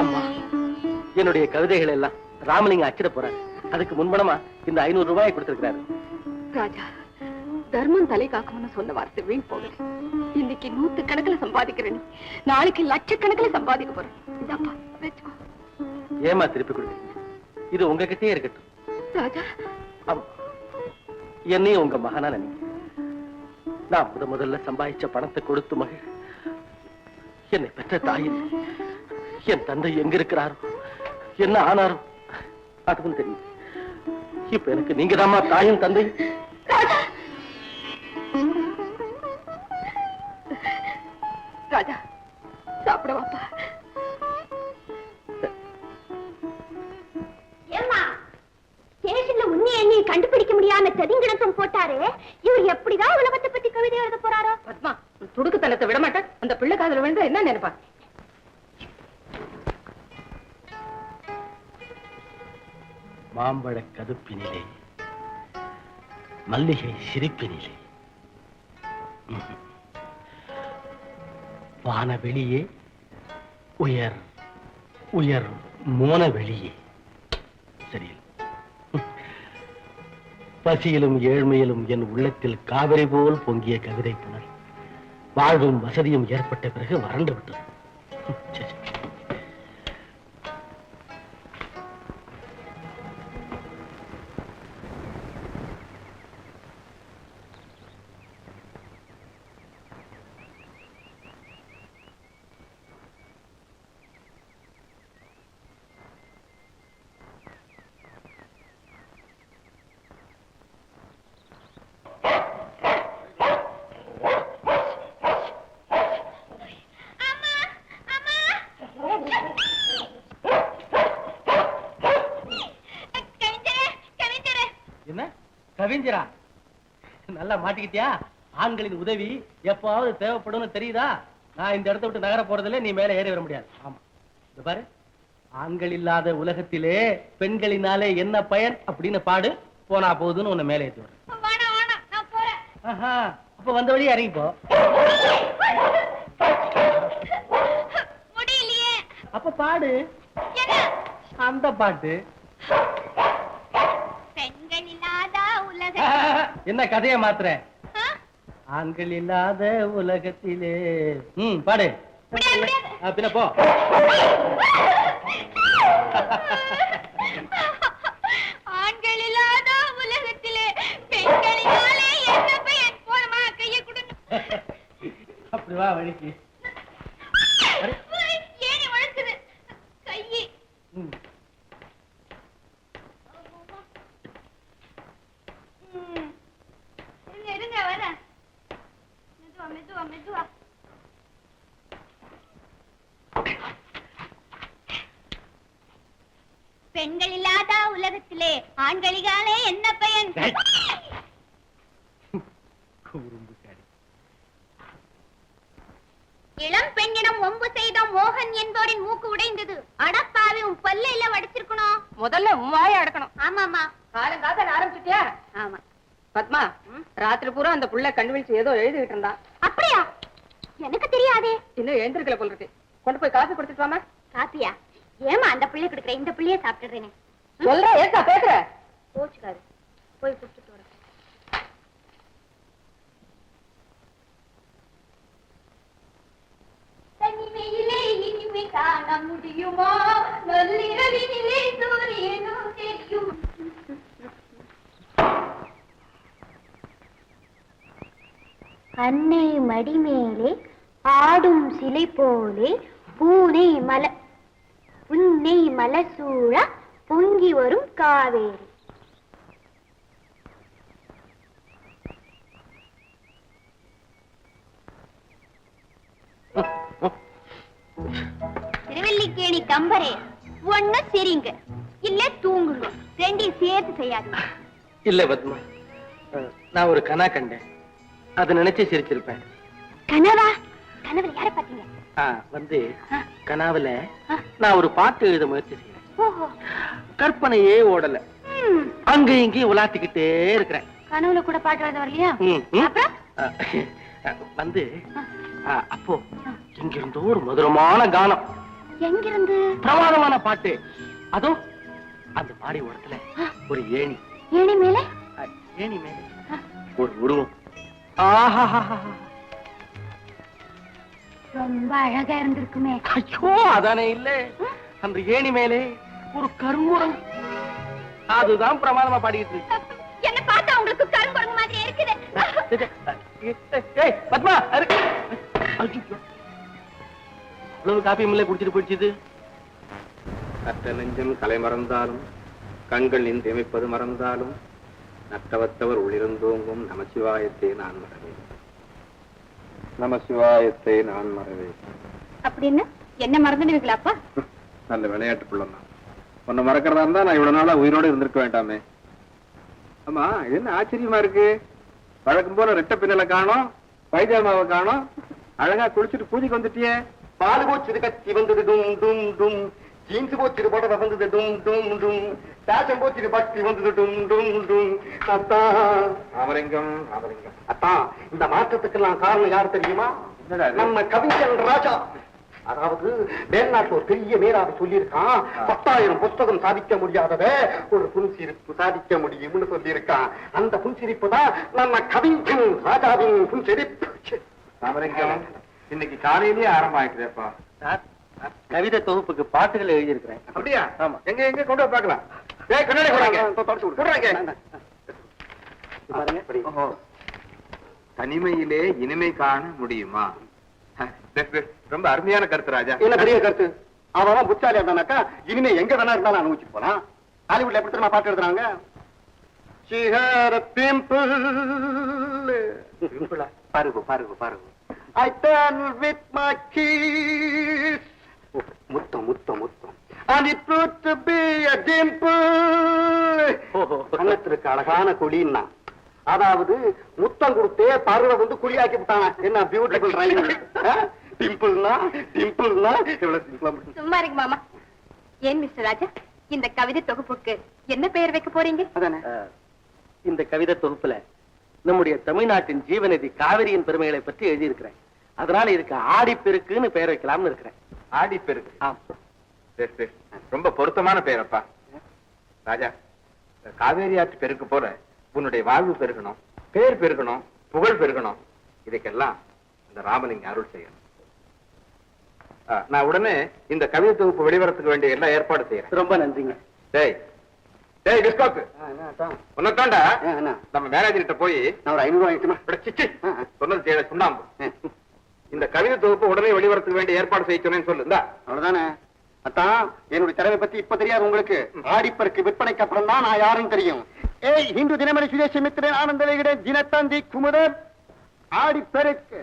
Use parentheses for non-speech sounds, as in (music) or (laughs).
அம்மா என்னுடைய கவிதைகள் எல்லாம் ராமலிங்க அச்சிட போறாரு. அதுக்கு முன்பணமா இந்த ஐநூறு ரூபாயை கொடுத்திருக்கிறாரு. ராஜா தர்மம் தலை காக்கும்னு சொன்ன வார்த்தை வீண் போகல இன்னைக்கு நூத்து கணக்குல சம்பாதிக்கிற நீ. நாளைக்கு லட்சக்கணக்குல சம்பாதிக்க போற இதாப்பா வச்சுக்கோ. ஏமா திருப்பி கொடுக்குறீங்க? இது உங்ககிட்டயே இருக்கட்டும். ராஜா. என்னையும் உங்க மகனா நினைங்க நான் முத முதல்ல சம்பாதிச்ச பணத்தை கொடுத்து மகிழ். என்னை பெற்ற தாயில் என் தந்தை எங்க இருக்கிறாரோ என்ன ஆனாரோ? அதுவும் தெரியும். இப்ப எனக்கு நீங்க தாயும் தந்தையும். ராஜா! கண்டுபிடிக்க முடியாம செதிங்கிடத்தும் போட்டாரு இவர் எப்படிதான் உலகத்தை பத்தி கவிதை எழுத போறாரோ? பத்மா துடுக்குத்தனத்தை விட மாட்டேன் அந்த பிள்ளை காதல விழுந்தா என்ன நினைப்பா மாம்பழ கதுப்பினிலே மல்லிகை சிரிப்பினிலே. வான வெளியே உயர் உயர் மோன வெளியே. சரியில்லை பசியிலும் ஏழ்மையிலும் என் உள்ளத்தில் காவிரி போல் பொங்கிய கவிதை புனல். வாழ்வும் வசதியும் ஏற்பட்ட பிறகு வறண்டு விட்டது சரி, கவிஞரா நல்லா மாட்டிக்கிட்டியா? ஆண்களின் உதவி எப்பாவது தேவைப்படும்னு தெரியுதா? நான் இந்த இடத்த விட்டு நகர போறதில்ல நீ மேல ஏறி வர முடியாது. ஆமா. இந்த பாரு ஆண்கள் இல்லாத உலகத்திலே பெண்களினாலே என்ன பயன் அப்படின்னு பாடு போனா போகுதுன்னு உன்னை மேலே ஏற்றி ஆஹா அப்ப வந்த வழி இறங்கி போ. முடியலையே. அப்ப பாடு. அந்த பாட்டு பெண்கள் இல்லாத உலக (laughs) என்ன கதையை மாத்துற ஆ? ஆண்கள் இல்லாத உலகத்திலே. ம் பாடு. பின்ன போ. ஆண்கள் இல்லாத உலகத்திலே பெண்களினாலே என்ன பயன் போதுமா கையை கொடுங்க (laughs) அப்படி வா வழிக்கு ஏணி வழுக்குது கையை ம். ம். இருங்க இருங்க வரேன் மெதுவா மெதுவா மெதுவா பெண்கள் இல்லாத உலகத்திலே ஆண்களிகாலே என்ன பயன். இளம் பெண்ணிடம் ஒம்பு செய்த மோகன் என்பவரின் மூக்கு உடைந்தது. அடப்பாவி உன் பல்ல இல்ல வடிச்சிருக்கணும் முதல்ல உன் வாயை அடக்கணும். ஆமாமா காலம் காதல் ஆரம்பிச்சிட்டியா? ஆமா. பத்மா ராத்திரி பூரா அந்த புள்ள கண் விழிச்சு ஏதோ எழுதிட்டு இருந்தான் அப்படியா? எனக்கு தெரியாதே. இன்னும் எழுந்திருக்கல போல இருக்கு. கொண்டு போய் காசு கொடுத்துட்டு வாமா காப்பியா ஏமா அந்த பிள்ளை கொடுக்குற? இந்த பிள்ளைய சாப்பிட்டுறேனே சொல்ற ஏக்கா பேசுற. போச்சுக்காரு. போய் குடுத்துட்டு வரேன் தனிமையிலே இனிமை காண முடியுமா? நள்ளிரவினிலே சூரியனும் தெரியும். அன்னை மடிமேலே ஆடும் சிலை போலே பூனை மல மலசூழ பொங்கி வரும் காவேரி. திருவல்லிக்கேணி கம்பரே ஒண்ணு சரிங்க. இல்ல தூங்குங்க. ரெண்டையும் சேர்த்து செய்யாதீங்க. இல்ல பத்மா நான் ஒரு கனா கண்டேன். அதை நினைச்சு சிரிச்சிருப்பேன். கனவா? கனவுல யார பாத்தீங்க வந்து. கனாவுல. நான் ஒரு பாட்டு எழுத முயற்சி செய்யறேன் கற்பனையே ஓடல. அங்க இங்கேயும் உலாத்திக்கிட்டே இருக்கிறேன். கனவுல கூட பாட்டு எழுத வரலையா? வந்து அப்போ இங்கிருந்தோ ஒரு மதுரமான கானம். எங்கிருந்து? பிரமாதமான பாட்டு. அதோ அந்த மாடி ஓரத்துல ஒரு ஏணி. ஏணி மேலே? ஏணி மேலே. ஒரு உருவம். ஆஹாஹாஹா. ரொம்ப அழகா இருந்திருக்குமே. ஐயோ அதானே இல்ல. அந்த ஏணி மேலே ஒரு கருங்குரங்கு. அதுதான் பிரமாதமா பாடிட்டு இருக்கு. என்ன பார்த்தா உங்களுக்கு கருங்குரங்கு மாதிரி இருக்குது. ஏய், பத்மா. இவ்வளவு காப்பி மில்ல குடிச்சிட்டு போயிடுச்சு கற்ற நெஞ்சம் கலை மறந்தாலும் கண்கள் நின்று இமைப்பது மறந்தாலும் நட்டவத்தவர் உள்ளிருந்தோங்கும் நமசிவாயத்தை நான் மறவேன். நமசிவாயத்தை நான் மறவேன். அப்படின்னு? என்ன மறந்துடுவீங்களாப்பா? (laughs) நல்ல விளையாட்டு பிள்ளைதான் உன்னை மறக்கிறதா இருந்தா நான் இவ்வளவு நாளா உயிரோட இருந்திருக்க வேண்டாமே. ஆமா என்ன ஆச்சரியமா இருக்கு? வழக்கம் போல ரெட்ட பின்னல காணோம் பைஜாமாவை காணோம். அழகா குளிச்சுட்டு பூஜைக்கு வந்துட்டியே. பால் போச்சுது கத்தி வந்தது டும் டும் டும். ஜீன்ஸ் போச்சுது புடவை வந்தது டும் டும் டும். பேஷன் போச்சுது பக்தி வந்தது டும் டும் டும். அத்தான் ராமலிங்கம் அத்தான் இந்த மாற்றத்துக்கெல்லாம் காரணம் யார் தெரியுமா? நம்ம கவிஞன் ராஜா. அதாவது மேல்நாட்டுல ஒரு பெரிய மேலாவை சொல்லியிருக்கான் பத்தாயிரம் புஸ்தகம் சாதிக்க முடியாதத ஒரு புன்சிரிப்பு சாதிக்க முடியும்னு சொல்லியிருக்கான். அந்த புன்சிரிப்பு தான் நம்ம கவிஞன் ராஜாவின் புன்சிரிப்பு. இன்னைக்கு காலையிலேயே ஆரம்பம் ஆயிடுதேப்பா சார் கவிதை தொகுப்புக்கு பாட்டுகள் எழுதியிருக்கிறேன் அப்படியா ஆமா. எங்க எங்க கொண்டு போய் பார்க்கலாம் ஏய் கண்ணாடி போடுறாங்க. தனிமையிலே இனிமை காண முடியுமா. ரொம்ப அருமையான கருத்து ராஜா என்ன பெரிய கருத்து அவன் புத்தாலி இருந்தானாக்கா இனிமே எங்க வேணா இருந்தாலும் அனுபவிச்சுட்டு போலாம் ஹாலிவுட்ல எப்படி தெரியுமா பாட்டு எழுதுறாங்க a pimple. பாருங்க பாருங்க பாருங்க I turn with my kiss. முத்தம் முத்தம். முத்தம் And it proved to be a dimple. கண்ணத்திற்கு அழகான குழின்னா. அதாவது முத்தம் கொடுத்தே பருவ வந்து குழியாக்கி விட்டானா. என்ன பியூட்டிஃபுல் ரைம் டிம்பிள்னா டிம்பிள்னா எவ்வளவு சிம்பிளா முடியும். சும்மா இருக்கு மாமா. ஏன் மிஸ்டர் ராஜா? இந்த கவிதை தொகுப்புக்கு என்ன பெயர் வைக்க போறீங்க? அதானே? இந்த கவிதை தொகுப்புல நம்முடைய தமிழ்நாட்டின் ஜீவநதி காவிரியின் பெருமைகளை பற்றி எழுதியிருக்கிறேன். அதனால இதுக்கு ஆடிப்பெருக்குன்னு பெயர் வைக்கலாம்னு இருக்கிறேன். ஆடி பெருக்கு. ஆம். பெஸ், பெஸ். ரொம்ப பொருத்தமான பெயரப்பா ராஜா காவேரி ஆற்று பெருக்கு போல உன்னுடைய வாழ்வு பெருகணும் பேர் பெருகணும் புகழ் பெருகணும். இதுக்கெல்லாம் இந்த ராமலிங்க அருள் செய்யணும். நான் உடனே இந்த கவிதை தொகுப்பு வெளிவரத்துக்கு வேண்டிய எல்லா ஏற்பாடு செய்யறேன். ரொம்ப நன்றிங்க. டேய் டேய் டிஸ்காக்கு? உனக்காண்டா? நம்ம மேனேஜர் கிட்ட போய் நான் ஒரு ஐநூறு ஆ. சொன்னது செய்யல சுண்ணாம்பு. இந்த கவிதை தொகுப்பு உடனே வெளிவரத்துக்கு வேண்டிய ஏற்பாடு செய்ய சொன்னேன்னு சொல்லு. இந்தா. அவ்வளவுதானே? அத்தான் என்னுடைய திறமை பத்தி இப்ப தெரியாது உங்களுக்கு. ஆடிப்பருக்கு விற்பனைக்கு அப்புறம் தான் நான் யாருன்னு தெரியும். ஏய் ஹிந்து தினமணி சுதேசி மித்திரன் ஆனந்த விகடன் தினத்தந்தி குமுதர் ஆடிப்பெருக்கு.